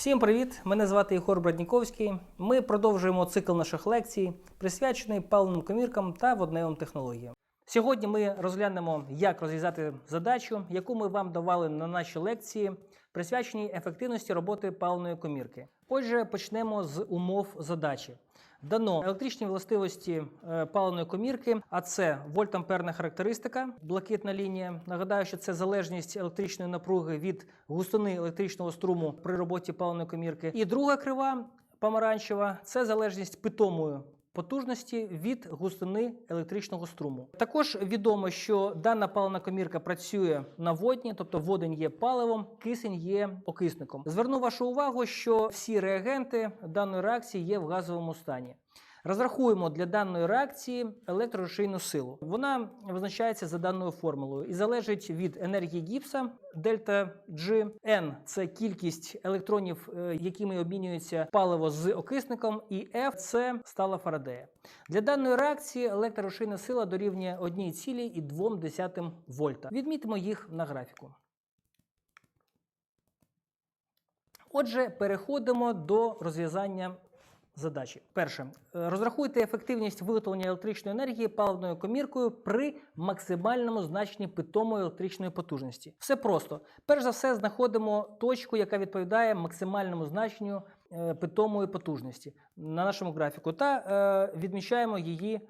Всім привіт! Мене звати Ігор Бродніковський. Ми продовжуємо цикл наших лекцій, присвячений паленим коміркам та водневим технологіям. Сьогодні ми розглянемо, як розв'язати задачу, яку ми вам давали на нашій лекції, присвяченій ефективності роботи паливної комірки. Отже, почнемо з умов задачі. Дано електричні властивості е, паливної комірки, а це вольтамперна характеристика, блакитна лінія. Нагадаю, що це залежність електричної напруги від густини електричного струму при роботі паливної комірки. І друга крива помаранчева це залежність питомої потужності від густини електричного струму. Також відомо, що дана паливна комірка працює на водні, тобто водень є паливом, кисень є окисником. Зверну вашу увагу, що всі реагенти даної реакції є в газовому стані. Розрахуємо для даної реакції електрорушійну силу. Вона визначається за даною формулою і залежить від енергії гіпса дельта G. N – це кількість електронів, е, якими обмінюється паливо з окисником, і F – це стала Фарадея. Для даної реакції електрорушійна сила дорівнює 1,2 вольта. Відмітимо їх на графіку. Отже, переходимо до розв'язання задачі. Перше, Е, розрахуйте ефективність виготовлення електричної енергії паливною коміркою при максимальному значенні питомої електричної потужності. Все просто. Перш за все, знаходимо точку, яка відповідає максимальному значенню е, питомої потужності на нашому графіку, та е, відмічаємо її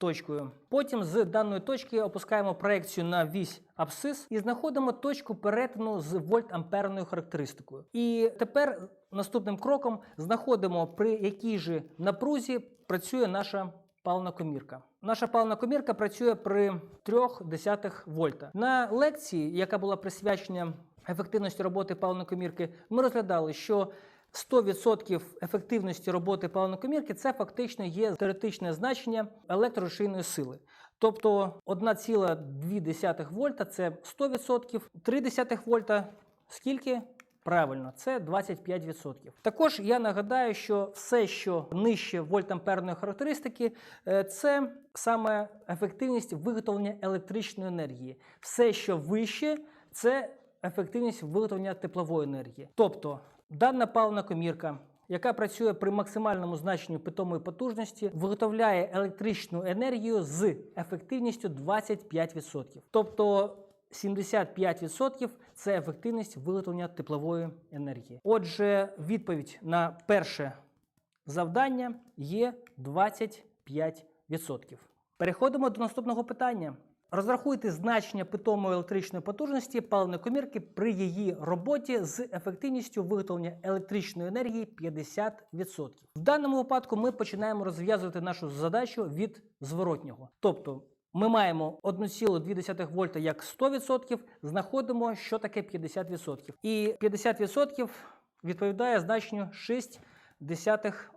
точкою. Потім з даної точки опускаємо проекцію на вісь абсцис і знаходимо точку перетину з вольт-амперною характеристикою. І тепер наступним кроком знаходимо, при якій же напрузі працює наша паливна комірка. Наша паливна комірка працює при 0,3 вольта. На лекції, яка була присвячена ефективності роботи паливної комірки, ми розглядали, що 100% ефективності роботи паливної комірки це фактично є теоретичне значення електрорушійної сили. Тобто 1,2 вольта це 100%, 0,3 вольта скільки? Правильно, це 25%. Також я нагадаю, що все, що нижче вольтамперної характеристики, е, це саме ефективність виготовлення електричної енергії. Все, що вище, це ефективність виготовлення теплової енергії. Тобто дана паливна комірка. Яка працює при максимальному значенні питомої потужності, виготовляє електричну енергію з ефективністю 25%. Тобто 75% це ефективність виготовлення теплової енергії. Отже, відповідь на перше завдання є 25%. Переходимо до наступного питання. Розрахуйте значення питомої електричної потужності паливної комірки при її роботі з ефективністю виготовлення електричної енергії 50%. В даному випадку ми починаємо розв'язувати нашу задачу від зворотнього.Тобто ми маємо 1,2 вольта як 100%, знаходимо, що таке 50%. І 50% відповідає значенню 6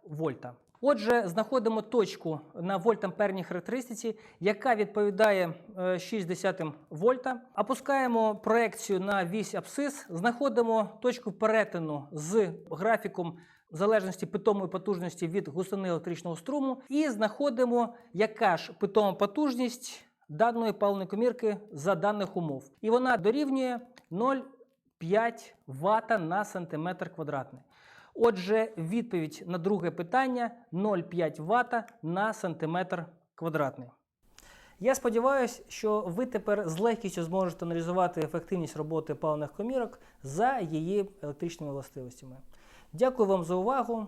вольта. Отже, знаходимо точку на вольтамперній характеристиці, яка відповідає е, 6 вольта. Опускаємо проекцію на вісь абсцис, знаходимо точку перетину з графіком залежності питомої потужності від густини електричного струму і знаходимо, яка ж питома потужність даної паливної комірки за даних умов. І вона дорівнює 0,5 Вт на сантиметр квадратний. Отже, відповідь на друге питання 0,5 Вт на сантиметр квадратний. Я сподіваюся, що ви тепер з легкістю зможете аналізувати ефективність роботи паливних комірок за її електричними властивостями. Дякую вам за увагу.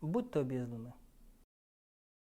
Будьте обізнаними.